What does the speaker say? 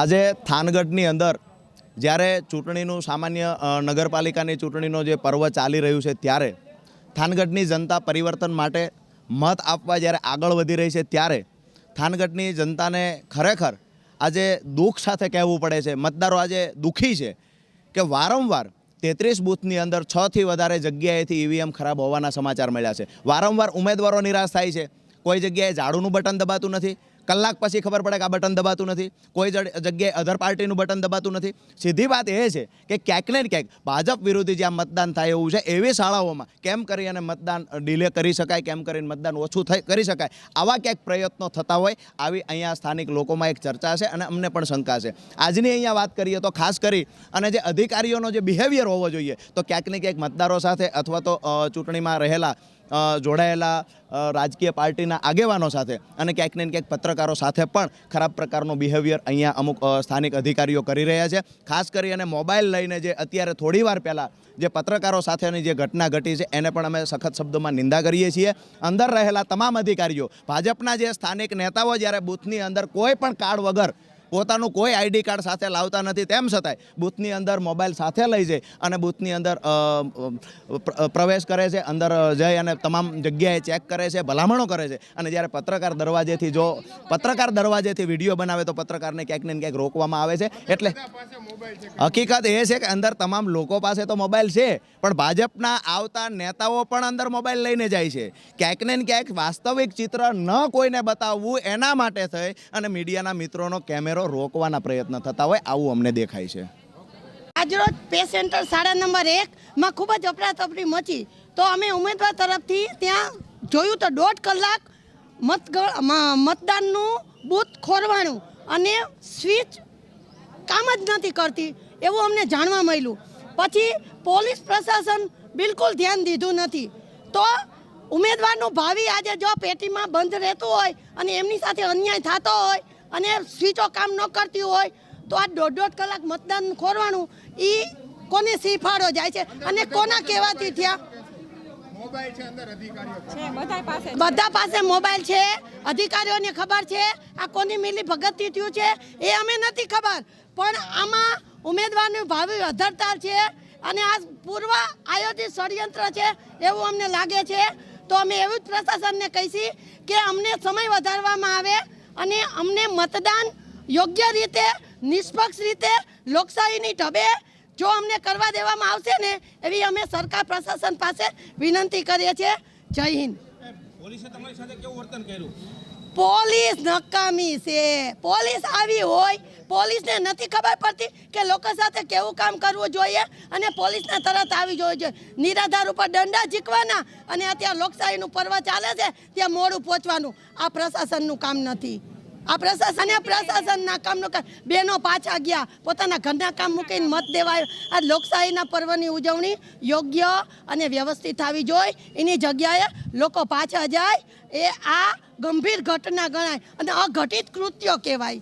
આજે થાનગઢની અંદર જ્યારે ચૂંટણીનું સામાન્ય નગરપાલિકાની ચૂંટણીનો જે પર્વ ચાલી રહ્યું છે ત્યારે થાનગઢની જનતા પરિવર્તન માટે મત આપવા જ્યારે આગળ વધી રહી છે ત્યારે થાનગઢની જનતાને ખરેખર આજે દુઃખ સાથે કહેવું પડે છે, મતદારો આજે દુઃખી છે કે વારંવાર તેત્રીસ બૂથની અંદર છથી વધારે જગ્યાએથી ઈવીએમ ખરાબ હોવાના સમાચાર મળ્યા છે. વારંવાર ઉમેદવારો નિરાશ થાય છે. કોઈ જગ્યાએ ઝાડુનું બટન દબાતું નથી. કલાક પછી ખબર પડે કે આ બટન દબાતું નથી. કોઈ જગ્યાએ અધર પાર્ટીનું બટન દબાતું નથી. સીધી વાત એ છે કે ક્યાંક ને ક્યાંક ભાજપ વિરોધી જ્યાં મતદાન થાય એવું છે, એવી શાળાઓમાં કેમ કરી અને મતદાન ડિલે કરી શકાય, કેમ કરીને મતદાન ઓછું થઈ, કરી શકાય, આવા ક્યાંક પ્રયત્નો થતા હોય, આવી અહીંયા સ્થાનિક લોકોમાં એક ચર્ચા છે અને અમને પણ શંકા છે. આજની અહીંયા વાત કરીએ તો ખાસ કરી અને જે અધિકારીઓનો જે બિહેવિયર હોવો જોઈએ, તો ક્યાંક ને ક્યાંક મતદારો સાથે અથવા તો ચૂંટણીમાં રહેલા જોડાયેલા રાજકીય પાર્ટીના આગેવાનો સાથે અને ક્યાંક ને ક્યાંક પત્રકારો સાથે પણ ખરાબ પ્રકારનું બિહેવિયર અહીંયા અમુક સ્થાનિક અધિકારીઓ કરી રહ્યા છે. ખાસ કરી અને મોબાઈલ લઈને જે અત્યારે થોડી વાર પહેલાં જે પત્રકારો સાથેની જે ઘટના ઘટી છે, એને પણ અમે સખત શબ્દોમાં નિંદા કરીએ છીએ. અંદર રહેલા તમામ અધિકારીઓ, ભાજપના જે સ્થાનિક નેતાઓ જ્યારે બૂથની અંદર કોઈ પણ કાર્ડ વગર પોતાનું કોઈ આઈડી કાર્ડ સાથે લાવતા નથી, તેમ છતાંય બૂથની અંદર મોબાઈલ સાથે લઈ જાય અને બૂથની અંદર પ્રવેશ કરે છે, અંદર જઈ અને તમામ જગ્યાએ ચેક કરે છે, ભલામણો કરે છે. અને જ્યારે પત્રકાર દરવાજેથી જો, પત્રકાર દરવાજેથી વીડિયો બનાવે તો પત્રકારને ક્યાંક ને ક્યાંક રોકવામાં આવે છે. એટલે હકીકત એ છે કે અંદર તમામ લોકો પાસે તો મોબાઈલ છે, પણ ભાજપના આવતા નેતાઓ પણ અંદર મોબાઈલ લઈને જાય છે. ક્યાંક ને ક્યાંક વાસ્તવિક ચિત્ર ન કોઈને બતાવવું એના માટે થઈ અને મીડિયાના મિત્રોનો કેમેરો રોકવાના પ્રયત્ન થતા હોય આવું અમને દેખાય છે. આજરોજ પે સાડા નંબર એકમાં ખૂબ જ અફરાતફરી મચી. તો અમે ઉમેદવાર તરફથી ત્યાં જોયું તો દોઢ કલાક મત મતદાનનું બૂથ ખોરવાનું અને સ્વિચ કામ જ નથી કરતી એવું અમને જાણવા મળ્યું. પછી પોલીસ પ્રશાસન બિલકુલ ધ્યાન દીધું નથી. તો ઉમેદવારનું ભાવિ આજે જો પેટીમાં બંધ રહેતું હોય અને એમની સાથે અન્યાય થતો હોય અને સ્વિચો કામ ન કરતી હોય તો આ દોઢ દોઢ કલાક મતદાન ખોરવાનું એ કોને સીફાળો જાય છે અને કોના કહેવાથી થયા? બધા પાસે મોબાઈલ છે અધિકારીઓને ખબર છે આ કોની મિલી ભગતથી થયું છે એ અમે નથી ખબર. પણ આમાં ઉમેદવારનું ભાવિ અધરતા છે અને આ પૂર્વ આયોજિત ષડયંત્ર છે એવું અમને લાગે છે. તો અમે એવું જ પ્રશાસનને કહીશી કે અમને સમય વધારવામાં આવે અને અમને મતદાન યોગ્ય રીતે નિષ્પક્ષ રીતે લોકશાહીની ઢબે જો અમને કરવા દેવામાં આવશે ને એવી અમે સરકાર પ્રશાસન પાસે વિનંતી કરીએ છીએ. જય હિન્દ. પોલીસે નકામી છે. પોલીસ આવી હોય પોલીસને નથી ખબર પડતી કે લોકો સાથે કેવું કામ કરવું જોઈએ અને પોલીસને તરત આવી જવું જોઈએ. નિરાધાર ઉપર દંડા ઝીકવાના અને અત્યારે લોકશાહીનું પર્વ ચાલે છે, ત્યાં મોડું પહોંચવાનું. આ પ્રશાસનનું કામ નથી. આ પ્રશાસન પ્રશાસનના કામનું કામ. બેનો પાછા ગયા. પોતાના ઘરના કામ મૂકીને મત દેવાય. આ લોકશાહીના પર્વની ઉજવણી યોગ્ય અને વ્યવસ્થિત થવી જોઈએ એની જગ્યાએ લોકો પાછા જાય. એ આ ગંભીર ઘટના ગણાય. અને અઘટિત કૃત્યો કહેવાય.